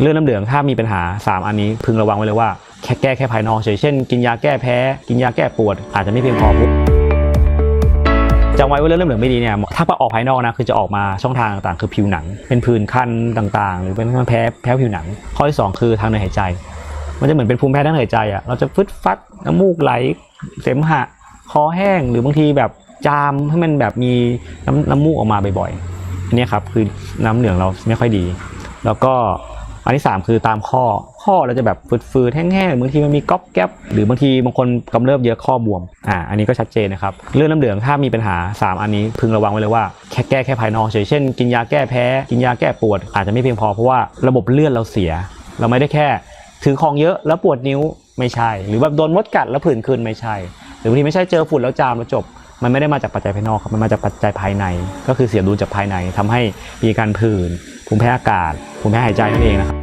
เลือดน้ำเหลืองถ้ามีปัญหา 3 อันนี้พึงระวังไว้เลยว่าแค่แก้แค่ภายนอกเฉยเช่นกินยาแก้แพ้ กินยาแก้ปวด อาจจะไม่เพียงพอปุ๊บจำไว้ว่าเลือดน้ำเหลืองไม่ดีเนี่ยถ้าไปออกภายนอกนะคือจะออกมาช่องทางต่างๆ คือผิวหนัง เป็นผื่นคันต่างๆ หรือเป็นแพ้แพ้ผิวหนัง ข้อที่สองคือทางเดินหายใจ มันจะเหมือนเป็นภูมิแพ้ทางเดินหายใจอะเราจะฟึดฟัดน้ำมูกไหลเสมหะคอแห้งหรือบางทีแบบจามให้มันแบบมีน้ำน้ำมูกออกมาบ่อยๆอันนี้ครับคือน้ำเหลืองเราไม่ค่อยดี แล้วก็ อันที่ 3 คือตามข้อข้อเราจะแบบฟืดๆแห้งๆบางทีมันมีก๊อบแก๊บหรือบางทีบางคนกำเริบเยอะข้อบวมอ่าอันนี้ก็ชัดเจนนะครับเรื่องน้ำเหลืองถ้ามีปัญหา 3 อันนี้พึงระวังไว้เลยว่าแค่แก้แค่ภายนอกเฉยเช่นกินยาแก้แพ้ กินยาแก้ปวด อาจจะไม่เพียงพอเพราะว่าระบบเลือดเราเสีย เราไม่ได้แค่ถือของเยอะแล้วปวดนิ้วไม่ใช่ หรือแบบโดนมดกัดแล้วผื่นขึ้นไม่ใช่ หรือบางทีไม่ใช่เจอฝุ่นแล้วจามแล้วจบ มันไม่ได้มาจากปัจจัยภายนอกครับมันมาจากปัจจัยภายใน ก็คือเสียดุลจากภายในทำให้มีการผื่น ภูมิแพ้อากาศภูมิแพ้หายใจนั่นเองนะครับ